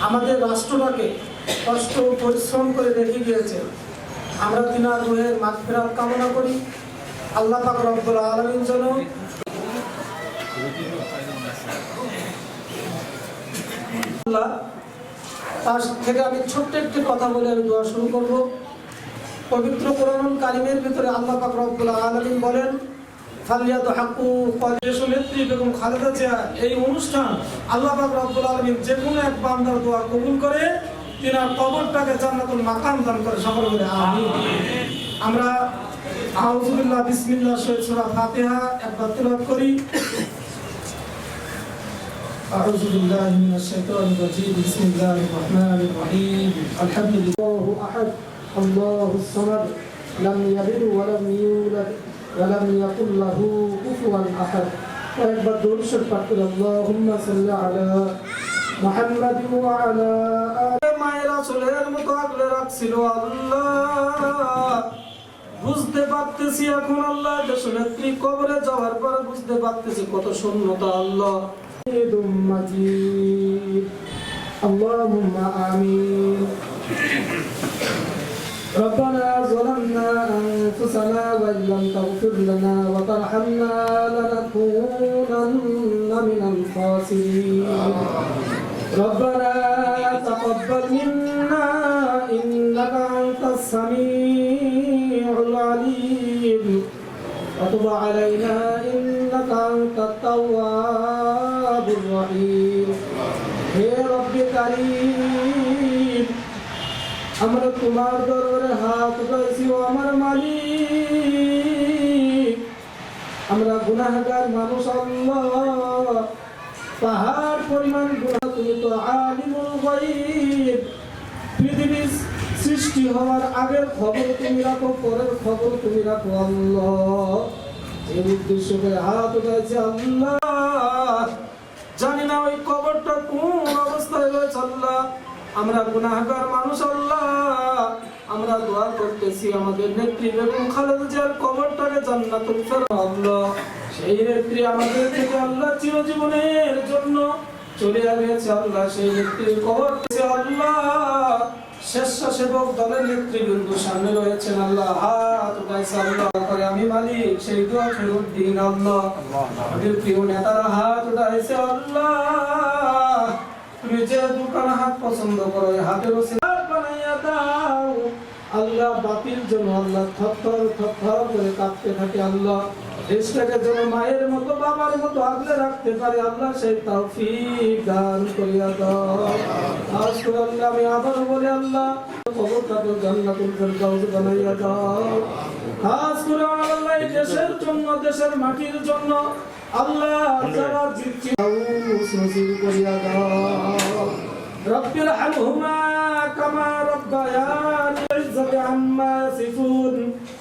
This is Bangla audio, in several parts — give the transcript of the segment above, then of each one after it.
রাষ্ট্রটাকে কষ্ট পরিশ্রম করে রেখে গিয়েছেন আমরা তিনার রুহের মাগফিরাত কামনা করি। আল্লাহ পাক রব্বুল আলামিন যেন তার থেকে আমি ছোট্ট একটি কথা বলে আমি দোয়া শুরু করব। পবিত্র কোরআনুল কারিমের ভিতরে আল্লাহ পাক রব্বুল আলামিন বলেন ফালিয়াত হাক্কু দেশ নেত্রী বেগম খালেদা জিয়া এই অনুষ্ঠান আল্লাহ পাক রব্বুল আলামিন যে কোনো এক বান্দার দোয়া কবুল করে তিনার কবরটাকে জান্নাতুল মাকাম দান করে সকল বলে আমিন আমরা আউযুবিল্লাহ বিসমিল্লাহ শহীদ সূরা ফাতিহা একবার তেলাওয়াত করি أعوذ بالله من الشيطان الرجيم بسم الله الرحمن الرحيم الحمد لله أحد الله الصمد لم يلد ولم يولد ولم يكن له كفوا أحد وأكبر دور شرفت اللهم صل على محمد وعلى آل মায়েরা চলের মতো আগলে রাখছিল আল্লাহ বুঝতে পারতেছি এখন আল্লাহ দেশনেত্রী কবরে যাওয়ার পর বুঝতে পারতেছি কত শূন্যতা আল্লাহ حميد مجيد اللهم آمين ربنا ظلمنا أنفسنا وإن لم تغفر لنا وترحمنا لنكونن من الخاسرين. ربنا تقبل منا إنك أنت السميع العليم. وتب علينا إنك أنت التواب الرحيم. يا رب كريم আমরা তোমার দরবারে হাত উঠাইছি ও আমার মালিক আমরা গুনাহগার মানুষ আল্লাহ পাহাড় পরিমাণ গুনাহ তুমি তো আলিমুল গায়ব পৃথিবীর সৃষ্টি হওয়ার আগের খবর তুমি রাখো পরের খবর তুমি রাখো আল্লাহ। এই উদ্দেশ্য করে হাত উঠাইছে আল্লাহ। জানি না ওই কবরটা কোন অবস্থায় রয়েছে আল্লাহ। আমরা গুনাহগার মানুষ আল্লাহ। আমরা দোয়া করতেছি আমাদের নেত্রী বেগম খালেদা জিয়ার কবরটাকে জান্নাতুল আল্লাহ সেই নেত্রী আমাদের থেকে আল্লাহ চিরজীবনের জন্য চলে গেছে আল্লাহ। সেই নেত্রীর কবর আল্লাহ স্বেচ্ছাসেবক দলের নেতৃবৃন্দ সামনে রয়েছেন আল্লাহ। হাত উঠাইছে আল্লাহ করে, আমি মালিক, সেই দোয়া ফেরত দিন আল্লাহ। আমাদের প্রিয় নেতারা হাত উঠাইছে আল্লাহ। হাত পছন্দ আল্লাহ বাতিল জন্য আল্লাহ থরথর করে কাঁপতে থাকে আল্লাহ। দেশটাকে যেন মায়ের মতো, বাবার মতো আগলে রাখতে পারে আল্লাহ, সেই তৌফিক দান করিয়া দাও। আল্লাহ, আমি আবার বলে আল্লাহ বানাইয়া দাও। খাস করে আল্লাহ দেশের জন্য, দেশের মাটির জন্য আল্লাহ যারা জিতছি নসিব করিয়া দাও رب ارحمهما كما ربياني عزة عما يصفون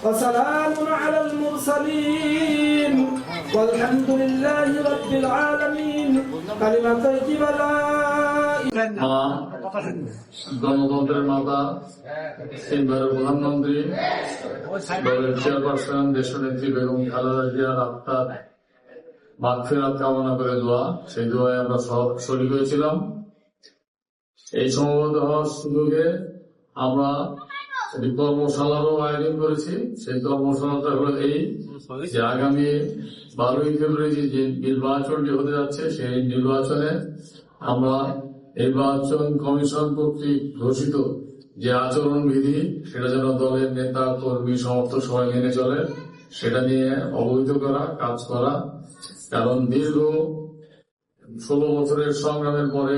وسلام على المرسلين والحمد لله رب العالمين كلمة طيبة لا মা গণতন্ত্রের মাতা সিনবারের প্রধানমন্ত্রী দলের চেয়ারপারসন দেশনেত্রী বেগম খালেদা জিয়ার আত্মার মাগফিরাত কামনা করে দোয়া, সেই দোয়ায় আমরা শরীর হয়েছিলাম। এই সমবেত হওয়ার সুযোগে আমরা একটি কর্মশালারও আয়োজন করেছি। সেই কর্মশালাটা হলো এই যে আগামী বারোই ফেব্রুয়ারি যে নির্বাচনটি হতে যাচ্ছে, সেই নির্বাচনে আমরা নির্বাচন কমিশন কর্তৃক ঘোষিত যে আচরণ বিধি সেটা যেন দলের নেতা, কর্মী, সমর্থক সবাই মেনে চলে, সেটা নিয়ে অবহিত করা, কাজ করা কারণ দীর্ঘ ষোলো বছরের সংগ্রামের পরে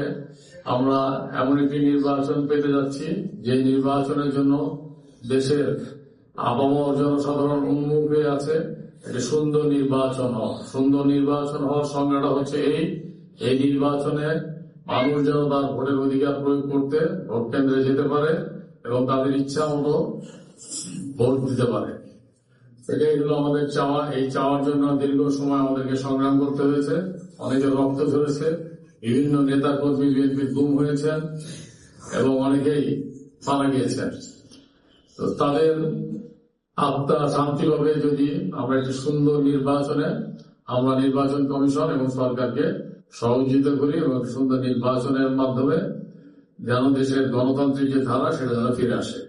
আমরা এমন একটি নির্বাচন পেতে যাচ্ছি, যে নির্বাচনের জন্য দেশের আবহাওয়া জনসাধারণ উন্মুখ হয়ে আছে। একটি সুন্দর নির্বাচন হওয়া। সুন্দর নির্বাচন হওয়ার সংজ্ঞাটা হচ্ছে এই এই নির্বাচনে মানুষ যেন তার ভোটের অধিকার প্রয়োগ করতে ভোট কেন্দ্রে যেতে পারে এবং তাদের ইচ্ছা মতো ভোট দিতে পারে। এটাই হলো আমাদের চাওয়া, এই চাওয়ার জন্য দীর্ঘ সময় আমাদেরকে সংগ্রাম করতে হয়েছে। অনেকে রক্ত ঝরেছে, বিভিন্ন নেতা কর্মী বিএনপি গুম হয়েছেন এবং অনেকেই মারা গিয়েছেন। তো তাদের আত্মা শান্তি পাবে যদি আমরা একটি সুন্দর নির্বাচনে, আমরা নির্বাচন কমিশন এবং সরকারকে সহযোগিতা করি এবং সুন্দর নির্বাচনের মাধ্যমে যেন দেশের গণতান্ত্রিক যে ধারা, সেটা যেন ফিরে আসে।